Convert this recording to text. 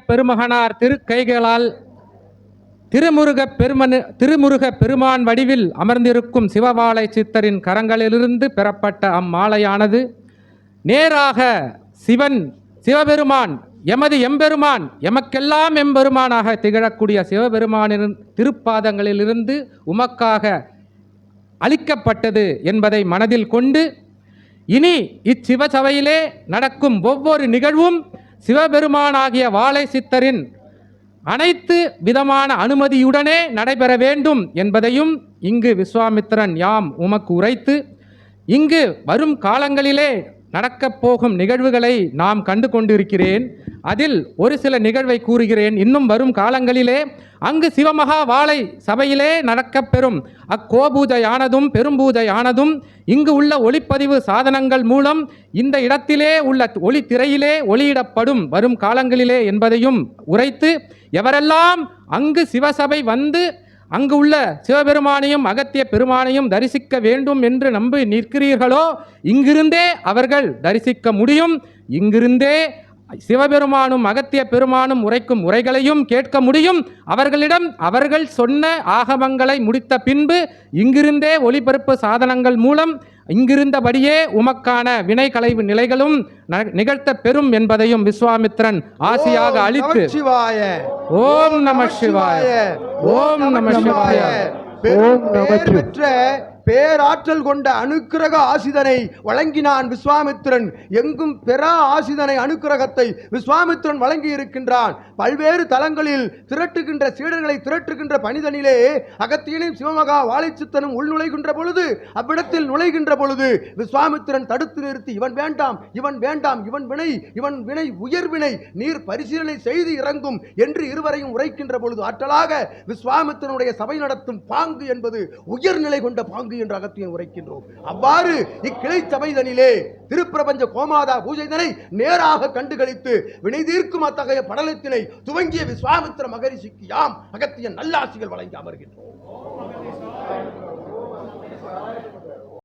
பெருமகனார் திருக்கைகளால் திருமுருக பெருமனு திருமுருக பெருமான் வடிவில் அமர்ந்திருக்கும் சிவவாளை சித்தரின் கரங்களிலிருந்து பெறப்பட்ட அம்மாலையானது. நேராக சிவன் சிவபெருமான் எமது எம்பெருமான் எமக்கெல்லாம் எம்பெருமானாக திகழக்கூடிய சிவபெருமானின் திருப்பாதங்களிலிருந்து உமக்காக அளிக்கப்பட்டது என்பதை மனதில் கொண்டு இனி இச்சிவசபையிலே நடக்கும் ஒவ்வொரு நிகழ்வும் சிவபெருமானாகிய வாழை சித்தரின் அனைத்து விதமான அனுமதியுடனே நடைபெற வேண்டும் என்பதையும் இங்கு விஸ்வாமித்திரன் யாம் உமக்கு உரைத்து இங்கு வரும் காலங்களிலே நடக்கப் போகும் நிகழ்வுகளை நாம் கண்டு கொண்டிருக்கிறேன் அதில் ஒரு சில நிகழ்வை கூறுகிறேன். இன்னும் வரும் காலங்களிலே அங்கு சிவமகா வாழை சபையிலே நடக்கப்பெறும் அக்கோபூஜையானதும் பெரும்பூஜையானதும் இங்கு உள்ள ஒளிப்பதிவு சாதனங்கள் மூலம் இந்த இடத்திலே உள்ள ஒளி திரையிலே ஒளியிடப்படும் வரும் காலங்களிலே என்பதையும் உரைத்து எவரெல்லாம் அங்கு சிவசபை வந்து அங்கு உள்ள சிவபெருமானையும் அகத்திய பெருமானையும் தரிசிக்க வேண்டும் என்று நம்பி நிற்கிறீர்களோ இங்கிருந்தே அவர்கள் தரிசிக்க முடியும். இங்கிருந்தே சிவபெருமானும் அகத்திய பெருமானும் உரைக்கும் உரைகளையும் கேட்க முடியும். அவர்களிடம் அவர்கள் சொன்ன ஆகமங்களை முடித்த பின்பு இங்கிருந்தே ஒளிபரப்பு சாதனங்கள் மூலம் இங்கிருந்தபடியே உமக்கான வினை களைவு நிலைகளும் ந- நிகழ்த்த பெறும் என்பதையும் விஸ்வாமித்திரன் ஆசியாக அளித்து ஓம் நம சிவாய. ஓம் நம சிவாய. பெற்ற பேராற்றல் கொண்ட அனுக்கிரக ஆசிதனை வழங்கினான் விஸ்வாமித்திரன். எங்கும் பெறா ஆசிதனை அனுக்கிரகத்தை விஸ்வாமித்திரன் வழங்கி இருக்கின்றான் பல்வேறு தலங்களில் திரட்டுகின்ற சீடர்களை திரட்டுகின்ற பணிதனிலே அகத்தியனையும் சிவமகா வாழைச்சித்தனும் உள்நுழைகின்ற பொழுது அவ்விடத்தில் நுழைகின்ற பொழுது விஸ்வாமித்திரன் தடுத்து நிறுத்தி இவன் வேண்டாம் இவன் வேண்டாம் இவன் வினை இவன் வினை உயர்வினை நீர் பரிசீலனை செய்து இறங்கும் என்று இருவரையும் உரைக்கின்ற பொழுது ஆற்றலாக விஸ்வாமித்திரனுடைய சபை நடத்தும் பாங்கு என்பது உயர்நிலை கொண்ட பாங்கு பங்கு என்று அகத்தியன் உரைக்கின்றோம். அவ்வாறு இக்கிளை சபைதனிலே திருப்பிரபஞ்ச கோமாதா பூஜைதனை நேராக கண்டுகளித்து வினை தீர்க்கும் அத்தகைய படலத்தினை துவங்கிய விஸ்வாமித்திர மகரிஷிக்கு யாம் அகத்தியன் நல்லாசிகள் வழங்கி அமர்கின்றோம்.